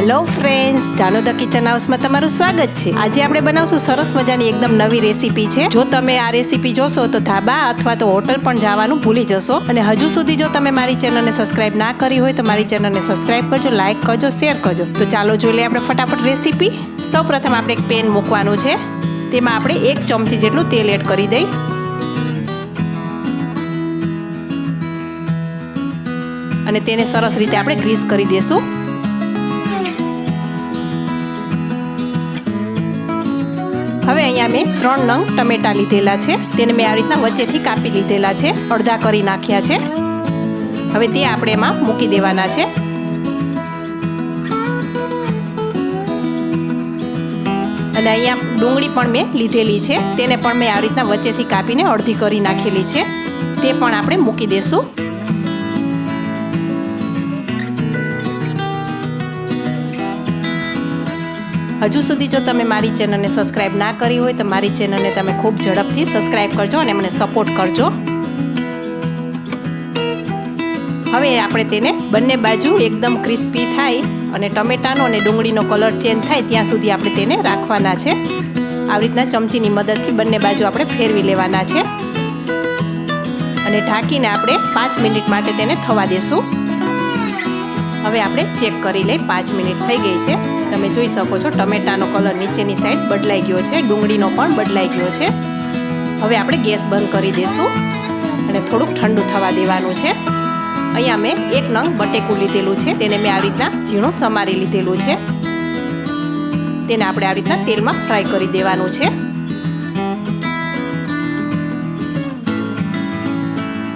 હાલો friends જાનો the kitchen હાઉસમાં તમારું સ્વાગત છે. આજે આપણે બનાવશું સરસ મજાની એકદમ નવી રેસીપી છે. જો તમે આ રેસીપી જોશો તો ધાબા અથવા તો હોટલ પણ જવાનું ભૂલી જશો. અને હજુ સુધી જો તમે મારી ચેનલને સબસ્ક્રાઇબ ના કરી હોય તો મારી ચેનલને સબસ્ક્રાઇબ કરજો, લાઇક કરજો, શેર કરજો. તો ચાલો જોઈ લઈએ આપણે ફટાફટ રેસીપી. સૌ પ્રથમ આપણે એક પેન મૂકવાનું છે. તેમાં આપણે એક ચમચી જેટલું તેલ એડ કરી દઈ. અને તેને સરસ રીતે આપણે ગ્રીસ કરી દઈશું હવે અહીંયા મેં ત્રણ નંગ ટમેટા લીધેલા છે. તેને મેં આ રીતના વચ્ચેથી કાપી લીધેલા છે. અડધા કરી નાખ્યા છે. હવે તે આપણે એમાં મૂકી દેવાના છે. અને અહીંયા ડુંગળી પણ મેં લીધેલી છે. તેને પણ મેં આ રીતના વચ્ચેથી કાપીને અડધી કરી નાખેલી છે. તે પણ આપણે મૂકી દઈશું હજુ સુધી જો તમે મારી ચેનલને સબસ્ક્રાઈબ ના કરી હોય તો મારી ચેનલને તમે ખૂબ ઝડપથી સબસ્ક્રાઈબ કરજો અને મને સપોર્ટ કરજો. હવે આપણે તેને બંને બાજુ એકદમ ક્રિસ્પી થાય અને ટમેટાનો અને ડુંગળીનો કલર ચેન્જ થાય ત્યાં સુધી આપણે તેને રાખવાના છે. આવી રીતના ચમચીની મદદથી બંને બાજુ આપણે ફેરવી લેવાના છે. અને ઢાંકીને આપણે પાંચ મિનિટ માટે તેને થવા દેશું. હવે આપણે ચેક કરી લઈ પાંચ મિનિટ થઈ ગઈ છે. તમે જોઈ શકો છો, ટમેટાનો કલર નીચેની સાઈડ બદલાઈ ગયો છે, ડુંગળીનો પણ બદલાઈ ગયો છે. હવે આપણે ગેસ બંધ કરી દઈશું અને થોડુંક ઠંડુ થવા દેવાનું છે. અહીંયા મેં એક નંગ બટેકું લીધેલું છે, તેને મેં આવી રીતના ઝીણું સમારી લીધેલું છે. તેને આપણે આવી રીતના તેલમાં ફ્રાય કરી દેવાનું છે.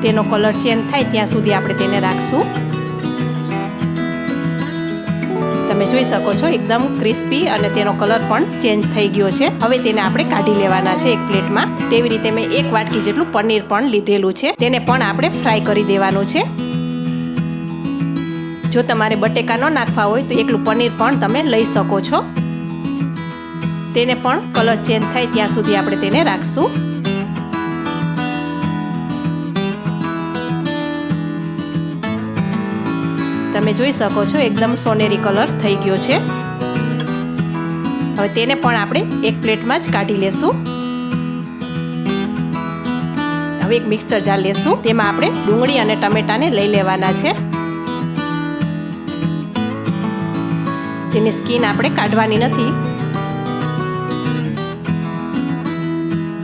તેનો કલર ચેન્જ થાય ત્યાં સુધી આપણે તેને રાખશું. તમે જોઈ શકો છો, એકદમ ક્રિસ્પી અને તેનો કલર પણ ચેન્જ થઈ ગયો છે. હવે તેને આપણે કાઢી લેવાના છે એક પ્લેટમાં. તેવી રીતે મેં એક વાટકી જેટલું પનીર પણ લીધેલું છે. તેને પણ આપણે ફ્રાય કરી દેવાનું છે. જો તમારે બટેકા ન નાખવા હોય તો એકલું પનીર પણ તમે લઈ શકો છો. તેને પણ કલર ચેન્જ થાય ત્યાં સુધી આપણે તેને રાખશું. તમે જોઈ શકો છો, એકદમ સોનેરી કલર થઈ ગયો છે. હવે તેને પણ આપણે એક પ્લેટમાં જ કાઢી લેશું. હવે એક મિક્સર જાર લેશું. તેમાં આપણે ડુંગળી અને ટમેટાને લઈ લેવાના છે. તેની સ્કીન આપણે કાઢવાની નથી.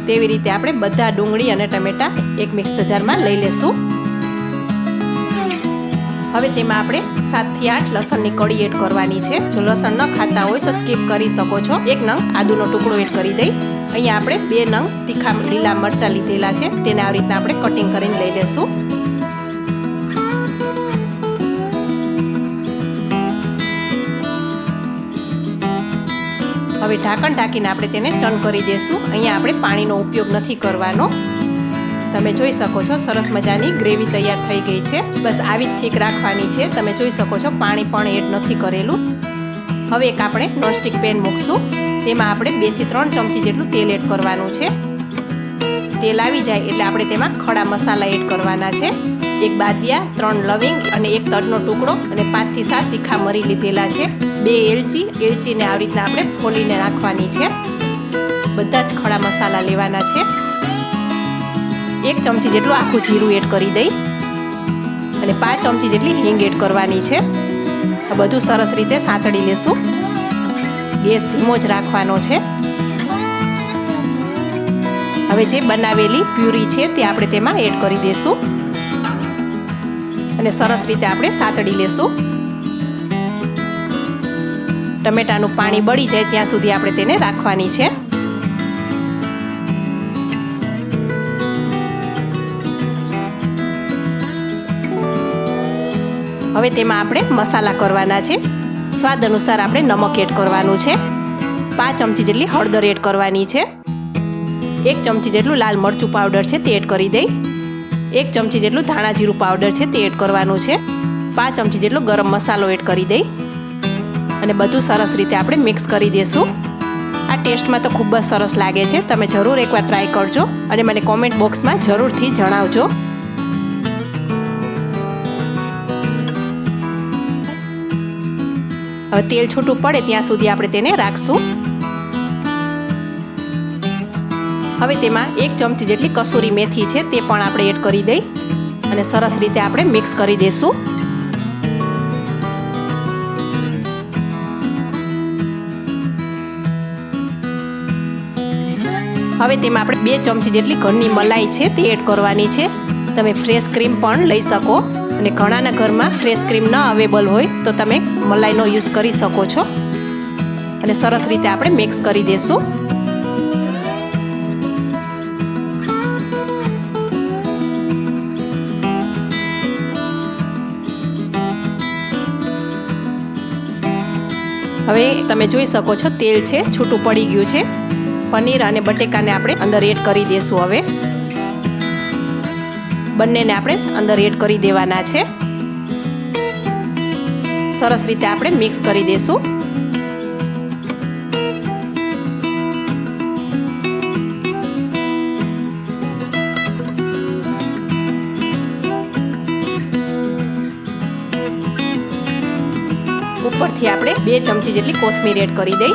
તેવી રીતે આપણે બધા ડુંગળી અને ટમેટા એક મિક્સર જારમાં લઈ લેશું. હવે તેમાં આપણે સાતથી આઠ લસણની કળી એડ કરવાની છે. જો લસણ ન ખાતા હોય તો સ્કીપ કરી શકો છો. એક નંગ આદુનો ટુકડો એડ કરી દઈ. અહીંયા આપણે બે નંગ તીખા લીલા મરચાં લીધેલા છે. તેને આવી રીતના આપણે કટિંગ કરીને લઈ લેશું. હવે ઢાંકણ ઢાંકીને આપણે તેને ચન કરી દઈશું અહીંયા આપણે પાણીનો ઉપયોગ નથી કરવાનો. તમે જોઈ શકો છો, સરસ મજાની ગ્રેવી તૈયાર થઈ ગઈ છે. બસ આવી જ થીક રાખવાની છે. તમે જોઈ શકો છો, પાણી પણ એડ નથી કરેલું. હવે એક આપણે નોનસ્ટિક પેન મૂકશું. તેમાં આપણે બેથી ત્રણ ચમચી જેટલું તેલ એડ કરવાનું છે. તેલ આવી જાય એટલે આપણે તેમાં ખડા મસાલા એડ કરવાના છે. એક બાદિયા, ત્રણ લવિંગ અને એક તડનો ટુકડો અને પાંચથી સાત તીખા મરી લીધેલા છે. બે એલચી, એલચીને આવી રીતના આપણે ફોલીને નાખવાની છે. બધા જ ખડા મસાલા લેવાના છે. એક ચમચી જેટલું આખું જીરું એડ કરી દઈ. અને પાંચ ચમચી જેટલી હિંગ એડ કરવાની છે. આ બધું સરસ રીતે સાંતળી લેશું. ગેસ ધીમો જ રાખવાનો છે. હવે જે બનાવેલી પ્યુરી છે તે આપણે તેમાં એડ કરી દઈશું અને સરસ રીતે આપણે સાંતળી લેશું. ટમેટાનું પાણી બળી જાય ત્યાં સુધી આપણે તેને રાખવાની છે. હવે તેમાં આપણે મસાલા કરવાના છે. સ્વાદ અનુસાર આપણે નમક એડ કરવાનું છે. પાંચ ચમચી જેટલી હળદર એડ કરવાની છે. એક ચમચી જેટલું લાલ મરચું પાવડર છે તે એડ કરી દઈ. એક ચમચી જેટલું ધાણા જીરું પાવડર છે તે એડ કરવાનું છે. પાંચ ચમચી જેટલો ગરમ મસાલો એડ કરી દઈ. અને બધું સરસ રીતે આપણે મિક્સ કરી દઈશું આ ટેસ્ટમાં તો ખૂબ જ સરસ લાગે છે. તમે જરૂર એકવાર ટ્રાય કરજો અને મને કોમેન્ટ બોક્સમાં જરૂરથી જણાવજો. તેલ છૂટું પડે ત્યાં સુધી આપણે તેને રાખશું. હવે તેમાં એક ચમચી જેટલી કસૂરી મેથી છે તે પણ આપણે એડ કરી દઈ અને સરસ રીતે આપણે મિક્સ કરી દઈશું હવે તેમાં આપણે બે ચમચી જેટલી ઘરની મલાઈ છે તે એડ કરવાની છે. તમે ફ્રેશ ક્રીમ પણ લઈ શકો. અને ઘણાના ઘરમાં ફ્રેશ ક્રીમ ન અવેલેબલ હોય તો તમે મલાઈનો યુઝ કરી શકો છો. અને સરસ રીતે આપણે મિક્સ કરી દઈશું હવે તમે જોઈ શકો છો તેલ છે, છૂટું પડી ગયું છે. પનીર અને બટેકાને આપણે અંદર એડ કરી દઈશું હવે. બંનેને આપણે અંદર એડ કરી દેવાના છે. સરસ રીતે આપણે મિક્સ કરી દઈશું ઉપરથી આપણે બે ચમચી જેટલી કોથમીર એડ કરી દઈ.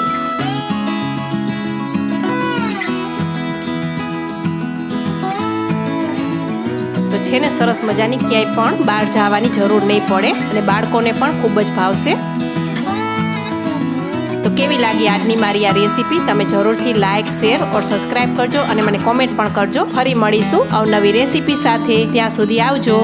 તો છે ને સરસ મજાની ક્યાંય પણ બહાર જવાની જરૂર નહીં પડે અને બાળકોને પણ ખૂબ જ ભાવશે. તો કેવી લાગી આજની મારી આ રેસીપી? તમે જરૂરથી લાઇક શેર ઓર સબસ્ક્રાઈબ કરજો અને મને કોમેન્ટ પણ કરજો. ફરી મળીશું અવનવી રેસીપી સાથે. ત્યાં સુધી આવજો.